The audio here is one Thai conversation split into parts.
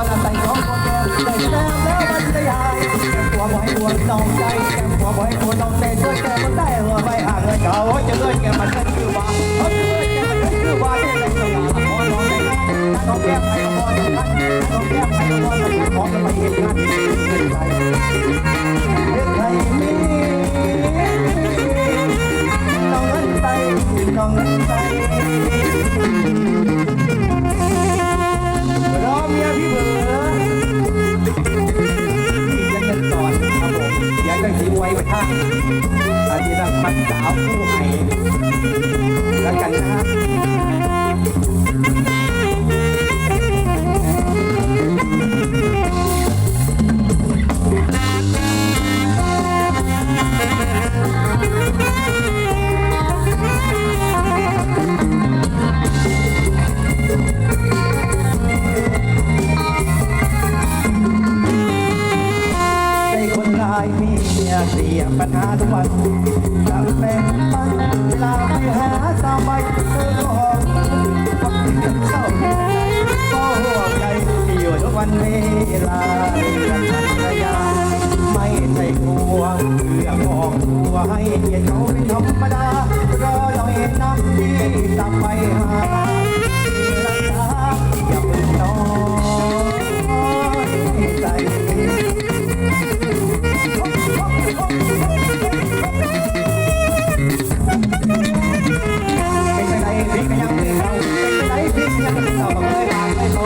อนใส่ของคนแก่ใส่แต้มแล้วมันจะยายแก้มหัวบ่อยหัวน้องใจแก้มหัวบ่อยหัวน้องใจช่วยแก้มันได้หัวไปห่างเงินเก่าจะเงินแก้มันก็คือว่าเขา ครับผมอยากได้สีไว้ไว้ท่าอาจจะมัดสาวผู้ให้แล้วกันนะครับ เสียปัญหาทุกวันจำเป็นปันเวลาไปหาสาวใบเธอก็หอมความคิดถึงเศร้าก็ห่วงใจที่อยู่ทุกวันเวลาเรื่องพันรยาไม่ใช่กลัวเรื่อมองตัวให้เกียรติเขาเป็นธรรมดารอหน่อยนะที่จะไปหา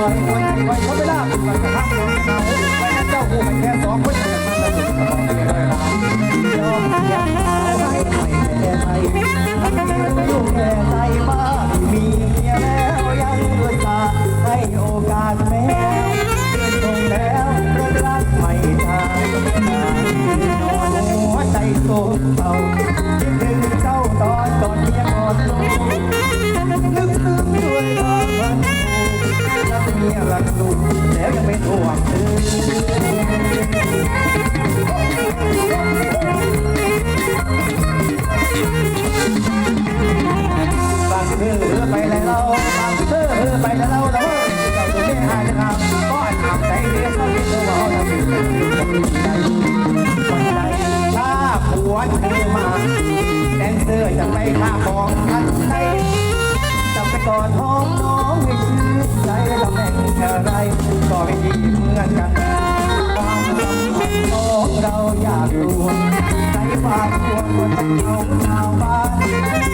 อยคอยคอยเขาไม่ได้เป็นวันกระทั่งลงเขาไปนั่นเจ้าคู่มันแค่สองคนแต่มันละสุดบอกเลยเลยลายอมอยากเอาให้ใครแค่ใจทำเงินอยู่แค่ใจบ้ามีเมียแล้วยังด้วยตาให้โอกาสแม่เกินตรงแล้วเลิกรักไม่ได้นอนหัวใจโศกเศร้าคิดถึงเจ้า ไปแล้วฝาเธอไปแล้วเราเจ้าตัวนี้หายนะครับก็ถามใจเรียนเขาเรียนว่าเราเป็นคนดีคนใดถ้าผัวเธอมาแดนเซอร์จะไปฆ่าของทันใดจับไปกอดห้องน้องให้ชื่นใจและตำแหน่งอะไรก็ไม่ดีเหมือนกันความสัมพันธ์ของเราอยากรู้ใจฝากตัวคนต้องเอาชาวบ้าน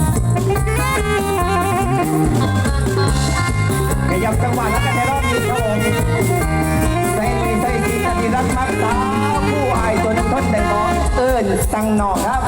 งหนอกครับ